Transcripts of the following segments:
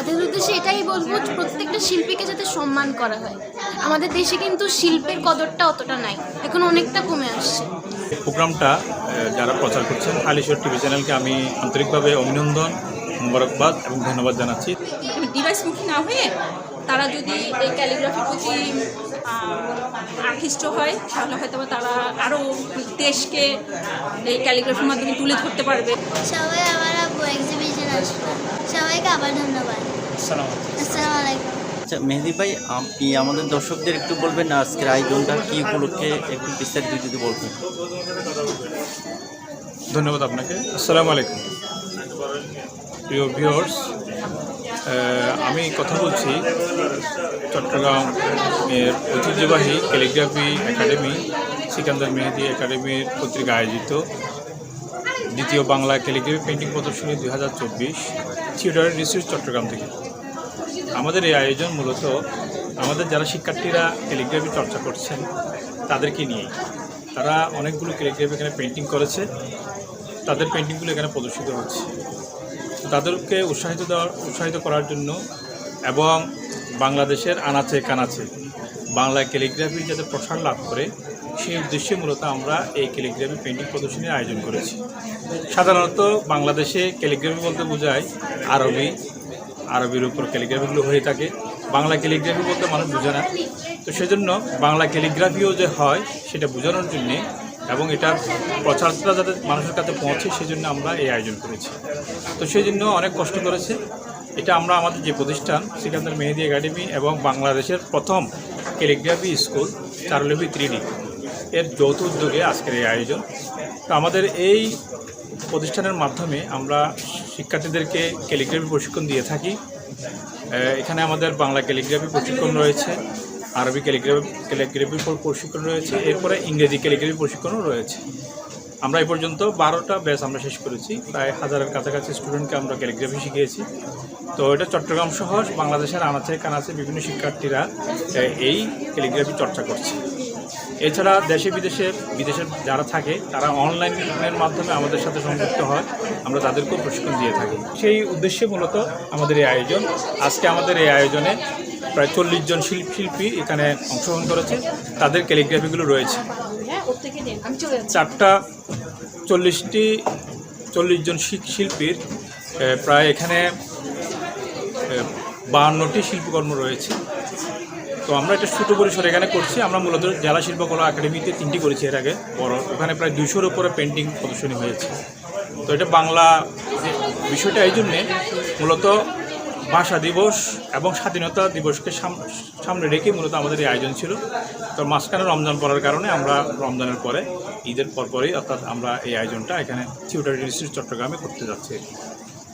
তাদের উদ্দেশ্যে এটাই বলব প্রত্যেকটা শিল্পীকে যাতে সম্মান করা হয়। আমাদের দেশে কিন্তু শিল্পের কদরটা অতটা নাই। এখন অনেকটা কমে আসছে। প্রোগ্রামটা যারা প্রচার করছেন হালিশ্বর টিভি চ্যানেলকে আমি আন্তরিকভাবে অভিনন্দন মোবারকবাদ এবং ধন্যবাদ জানাচ্ছি। ডিভাইসমুখী না হয়ে তারা যদি এই ক্যালিগ্রাফির প্রতি আকৃষ্ট হয় তাহলে হয়তো বা তারা আরও দেশকে এই ক্যালিগ্রাফির মাধ্যমে তুলে ধরতে পারবে। সবাই আমার আব্বু এক্সিবিশন আসবে সবাইকে আবার ধন্যবাদ। আসসালামু আলাইকুম। আচ্ছা মেহেদি ভাই আপনি আমাদের দর্শকদের একটু বলবেন আজকের আয়োজনটা কি উপলক্ষে একটু বিস্তারিত যদি বলবেন ধন্যবাদ আপনাকে। আসসালামু আলাইকুম। প্রিয় ভিউয়ার্স আমি কথা বলছি চট্টগ্রাম এর ঐতিহ্যবাহী ক্যালিগ্রাফি একাডেমি সিকান্দার মেহেদি একাডেমির কর্তৃক আয়োজিত। দ্বিতীয় বাংলা ক্যালিগ্রাফি পেন্টিং প্রদর্শনী দুই হাজার চব্বিশ, থিয়েটার ডিস্ট্রিক্ট চট্টগ্রাম থেকে। আমাদের এই আয়োজন মূলত আমাদের যারা শিক্ষার্থীরা ক্যালিগ্রাফি চর্চা করছেন, তাদেরকে নিয়ে তারা অনেকগুলো ক্যালিগ্রাফি এখানে পেন্টিং করেছে, তাদের পেন্টিংগুলো এখানে প্রদর্শিত হচ্ছে। তাদেরকে উৎসাহিত দেওয়ার, উৎসাহিত করার জন্য এবং বাংলাদেশের আনাচে কানাচে বাংলা ক্যালিগ্রাফি যাতে প্রসার লাভ করে সেই উদ্দেশ্যে মূলত আমরা এই ক্যালিগ্রাফি পেন্টিং প্রদর্শনীর আয়োজন করেছি। সাধারণত বাংলাদেশে ক্যালিগ্রাফি বলতে বোঝায় আরবি, আরবির উপর ক্যালিগ্রাফিগুলো হয়ে থাকে। বাংলা ক্যালিগ্রাফি বলতে মানুষ বোঝে না। তো সেজন্য বাংলা ক্যালিগ্রাফিও যে হয়, সেটা বোঝানোর জন্যে এবং এটার প্রচারটা যাতে মানুষের কাছে পৌঁছে, সেজন্য আমরা এই আয়োজন করেছি। তো সেই জন্য অনেক কষ্ট করেছে। এটা আমরা আমাদের যে প্রতিষ্ঠান, সিকান্দার মেহেদি একাডেমি এবং বাংলাদেশের প্রথম ক্যালিগ্রাফি স্কুল, চারুলেবি ত্রিডি এর যৌথ উদ্যোগে আজকের এই আয়োজন। তো আমাদের এই প্রতিষ্ঠানের মাধ্যমে আমরা শিক্ষার্থীদেরকে ক্যালিগ্রাফি প্রশিক্ষণ দিয়ে থাকি। এখানে আমাদের বাংলা ক্যালিগ্রাফি প্রশিক্ষণ রয়েছে, আরবি ক্যালিগ্রাফি ক্যালিগ্রাফির উপর প্রশিক্ষণ রয়েছে, এরপরে ইংরেজি ক্যালিগ্রাফি প্রশিক্ষণও রয়েছে। আমরা এই পর্যন্ত বারোটা ব্যাচ আমরা শেষ করেছি, প্রায় হাজারের কাছাকাছি স্টুডেন্টকে আমরা ক্যালিগ্রাফি শিখিয়েছি। তো এটা চট্টগ্রাম সহ বাংলাদেশের আনাচে কানাচে বিভিন্ন শিক্ষার্থীরা এই ক্যালিগ্রাফি চর্চা করছে। এছাড়া দেশে বিদেশে বিদেশের যারা থাকে তারা অনলাইনের মাধ্যমে আমাদের সাথে সংযুক্ত হয়। আমরা তাদেরকেও প্রশিক্ষণ দিয়ে থাকি। সেই উদ্দেশ্যে মূলত আমাদের এই আয়োজন। আজকে আমাদের এই আয়োজনে প্রায় চল্লিশ জন শিল্প শিল্পী এখানে অংশগ্রহণ করেছে। তাদের ক্যালিগ্রাফিগুলো রয়েছে। চারটা চল্লিশটি চল্লিশ জন শিল্পীর প্রায় এখানে বাহান্নটি শিল্পকর্ম রয়েছে। তো আমরা এটা ছোটো পরিসরে এখানে করছি। আমরা মূলত জেলা শিল্পকলা একাডেমিতে তিনটি করেছি এর আগে। বড়, ওখানে প্রায় দুশোর উপরে পেন্টিং প্রদর্শনী হয়েছে। তো এটা বাংলা বিষয়টা এই জন্যে মূলত ভাষা দিবস এবং স্বাধীনতা দিবসকে সাম- সামনে রেখে মূলত আমাদের এই আয়োজন ছিল। তো মাঝখানে রমজান পড়ার কারণে আমরা রমজানের পরে ঈদের পরপরই অর্থাৎ আমরা এই আয়োজনটা এখানে থিয়েটার ইনস্টিটিউট চট্টগ্রামে করতে যাচ্ছি।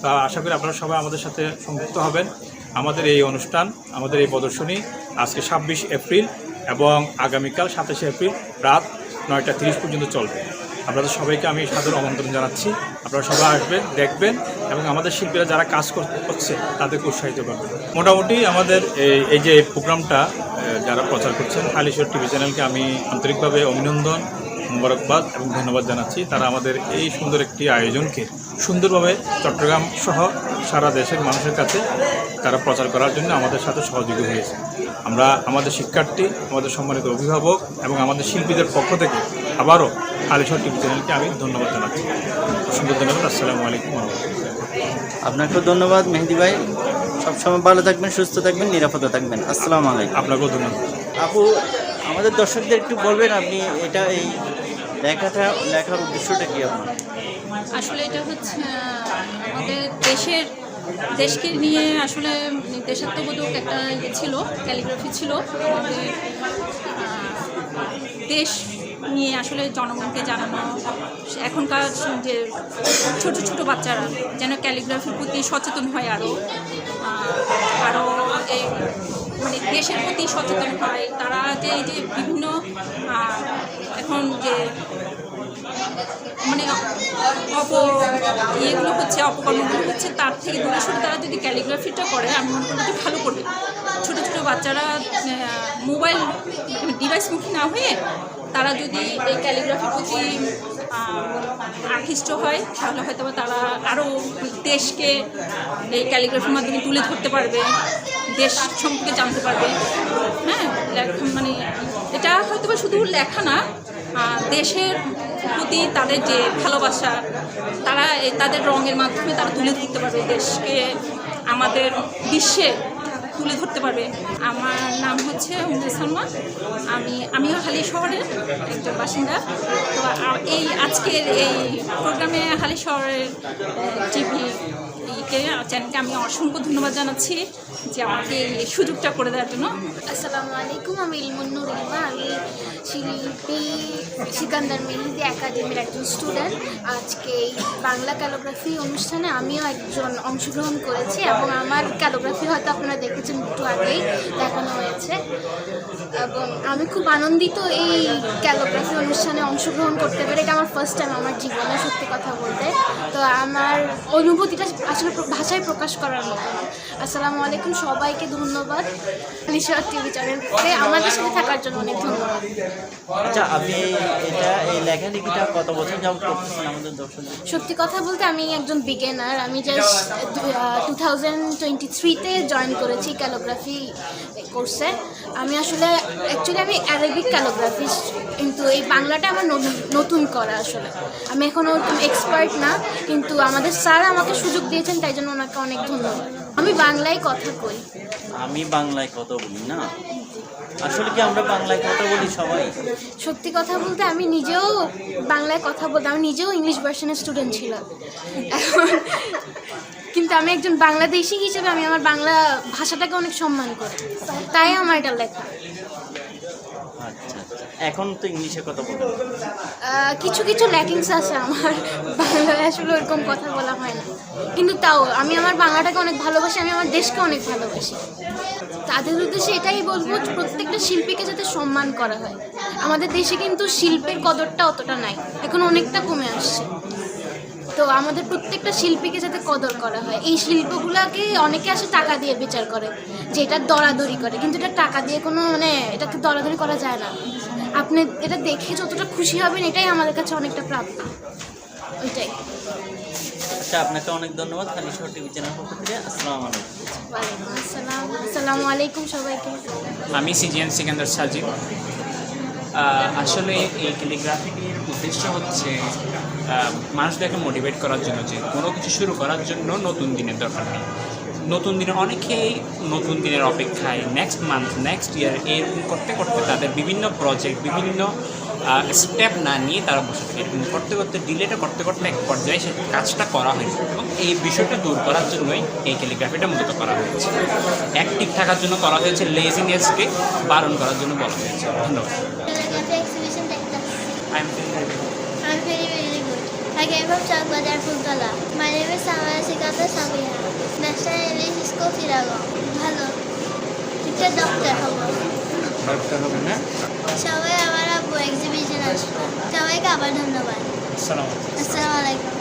তা আশা করি আপনারা সবাই আমাদের সাথে সংযুক্ত হবেন। আমাদের এই অনুষ্ঠান, আমাদের এই প্রদর্শনী আজকে ছাব্বিশ এপ্রিল এবং আগামীকাল সাতাশে এপ্রিল রাত নয়টা তিরিশ পর্যন্ত চলবে। আপনাদের সবাইকে আমি সাদর আমন্ত্রণ জানাচ্ছি। আপনারা সবাই আসবেন, দেখবেন এবং আমাদের শিল্পীরা যারা কাজ কর- করছে তাদেরকে উৎসাহিত করবেন। মোটামুটি আমাদের এই এই যে প্রোগ্রামটা যারা প্রচার করছেন হালিশ্বর টিভি চ্যানেলকে আমি আন্তরিকভাবে অভিনন্দন, মোবারকবাদ এবং ধন্যবাদ জানাচ্ছি। তারা আমাদের এই সুন্দর একটি আয়োজনকে সুন্দরভাবে চট্টগ্রাম সহ সারা দেশের মানুষের কাছে তারা প্রচার করার জন্য আমাদের সাথে সহযোগী হয়েছে। আমরা আমাদের শিক্ষার্থী আমাদের সম্মানিত অভিভাবক এবং আমাদের শিল্পীদের পক্ষ থেকে আবারও আলিশর টিভি চ্যানেলকে আমি ধন্যবাদ জানাচ্ছি। অসংখ্য ধন্যবাদ। আসসালামু আলাইকুম আপনাকেও ধন্যবাদ মেহেদি ভাই। সবসময় ভালো থাকবেন সুস্থ থাকবেন নিরাপদে থাকবেন। আসসালামু আলাইকুম। আপনাকেও ধন্যবাদ। আপু আমাদের দর্শকদের একটু বলবেন আপনি এটা এই লেখাটা লেখার উদ্দেশ্যটা কি আপনার? আসলে এটা হচ্ছে আমাদের দেশের, দেশকে নিয়ে আসলে দেশাত্মবোধক একটা ইয়ে ছিল, ক্যালিগ্রাফি ছিল। আমাদের দেশ নিয়ে আসলে জনগণকে জানানো, এখনকার যে ছোট ছোট বাচ্চারা, যেন ক্যালিগ্রাফির প্রতি সচেতন হয় আরও আরও এই মানে দেশের প্রতি সচেতন হয়। তারা যে এই যে বিভিন্ন এখন যে মানে অপ ইয়েগুলো হচ্ছে, অপকর্মগুলো হচ্ছে, তার থেকে দূরে সরে তারা যদি ক্যালিগ্রাফিটা করে, আমি মনে করি ভালো করবে। ছোটো ছোটো বাচ্চারা মোবাইল ডিভাইসমুখী না হয়ে তারা যদি এই ক্যালিগ্রাফির প্রতি আকৃষ্ট হয়, তাহলে হয়তো তারা আরও দেশকে এই ক্যালিগ্রাফির মাধ্যমে তুলে ধরতে পারবে, দেশ সম্পর্কে জানতে পারবে। হ্যাঁ মানে এটা হয়তো শুধু লেখা না দেশের প্রতি তাদের যে ভালোবাসা, তারা তাদের রঙের মাধ্যমে তারা তুলে ধরতে পারবে, দেশকে আমাদের বিশ্বে তুলে ধরতে পারবে। আমার নাম হচ্ছে উমরে সালমা আমি, আমিও হালি শহরের একজন বাসিন্দা। তো এই আজকের এই প্রোগ্রামে হালি শহরের টিভি কে চ্যানেলকে আমি অসংখ্য ধন্যবাদ জানাচ্ছি যে আমাকে এই সুযোগটা করে দেওয়ার জন্য। আসসালামু আলাইকুম, আমি ইলমুন্নুর ইলমা আমি শিল্পী সিকান্দার মেহেদি একাডেমির একজন স্টুডেন্ট আজকে এই বাংলা ক্যালোগ্রাফি অনুষ্ঠানে আমিও একজন অংশগ্রহণ করেছি এবং আমার ক্যালোগ্রাফি হয়তো আপনারা দেখেছেন একটু আগেই, দেখানো হয়েছে। এবং আমি খুব আনন্দিত এই ক্যালোগ্রাফি অনুষ্ঠানে অংশগ্রহণ করতে পেরে। এটা আমার ফার্স্ট টাইম আমার জীবনে সত্যি কথা বলতে। তো আমার অনুভূতিটা আসলে ভাষায় প্রকাশ করার মতো। আসসালামু আলাইকুম সবাইকে ধন্যবাদ। লিশার টিভি চ্যানেলকে আমাদের সাথে থাকার জন্য অনেক ধন্যবাদ। আচ্ছা আপনি এটা এই লেখালেখিটা কত বছর যাবত করতেছেন আমাদের দর্শকদের সত্যি কথা বলতে আমি একজন বিগেনার আমি জাস্ট টু থাউজেন্ড টোয়েন্টি থ্রিতে জয়েন করেছি ক্যালোগ্রাফি কোর্সে আমি আসলে অ্যাকচুয়ালি আমি অ্যারাবিক ক্যালোগ্রাফিস্ট কিন্তু এই বাংলাটা আমার নতুন করা আসলে। আমি এখনও এক্সপার্ট না কিন্তু আমাদের স্যার আমাকে সুযোগ দিয়েছেন তাই জন্য ওনাকে অনেক ধন্যবাদ। আমি বাংলায় কথা কই আমি বাংলায় কথা বলি না? আসলে কি আমরা বাংলায় কথা বলি সবাই? সত্যি কথা বলতে আমি নিজেও বাংলায় কথা বলতে আমি নিজেও ইংলিশ ভার্সনের স্টুডেন্ট ছিলাম। এখন কিন্তু আমি একজন বাংলাদেশি হিসেবে আমি আমার বাংলা ভাষাটাকে অনেক সম্মান করি। তাই আমার এটা লেখা। আচ্ছা আচ্ছা। এখন তো ইংলিশে কথা বলি কিছু কিছু ল্যাকিংস আছে আমার। বাংলায় আসলে ওরকম কথা বলা হয় না। কিন্তু তাও আমি আমার বাংলাটাকে অনেক ভালোবাসি আমি আমার দেশকে অনেক ভালোবাসি। তাদের উদ্দেশ্যে এটাই বলব প্রত্যেকটা শিল্পীকে যাতে সম্মান করা হয়। আমাদের দেশে কিন্তু শিল্পের কদরটা অতটা নাই। এখন অনেকটা কমে আসছে। তো আমাদের প্রত্যেকটা শিল্পীকে যাতে কদর করা হয়। এই শিল্পগুলোকে অনেকে আসে টাকা দিয়ে বিচার করে যে এটা দরাদরি করে। কিন্তু এটা টাকা দিয়ে কোনো মানে এটাকে দরাদরি করা যায় না। আপনি এটা দেখে যতটা খুশি হবেন এটাই আমাদের কাছে অনেকটা প্রাপ্য। ওইটাই। আচ্ছা আপনাকে অনেক ধন্যবাদ খালি শহর টিভি চ্যানেল পক্ষ থেকে। আসসালামু আলাইকুম। আসসালাম। আসসালামু আলাইকুম সবাইকে। আমি সিজিএন সিকান্দার সাজিদ। আসলে এই ক্যালিগ্রাফিটির উদ্দেশ্য হচ্ছে মানুষদেরকে মোটিভেট করার জন্য যে কোনো কিছু শুরু করার জন্য নতুন দিনের দরকার নেই। নতুন দিনে অনেকেই নতুন দিনের অপেক্ষায় নেক্সট মান্থ নেক্সট ইয়ার এরকম করতে করতে তাদের বিভিন্ন প্রজেক্ট বিভিন্ন স্টেপ না নিয়ে তারা বসে থাকে। এরকম করতে করতে ডিলেটা করতে করতে এক পর্যায়ে সে কাজটা করা হয়েছে এবং এই বিষয়টা দূর করার জন্যই এই ক্যালিগ্রাফিটা মূলত করা হয়েছে। অ্যাক্টিভ থাকার জন্য করা হয়েছে লেজিনেসকে বারণ করার জন্য বলা হয়েছে। ধন্যবাদ। I came from Chakbazar, Funtala. My name is Samara Sikata Samiha. National English School, Tirago. ভালো একটা ডক্টর হব ডক্টর হবে না সবাই আমার আব্বু এক্সিবিশন আসবে সবাইকে আবার ধন্যবাদ আসসালামু আলাইকুম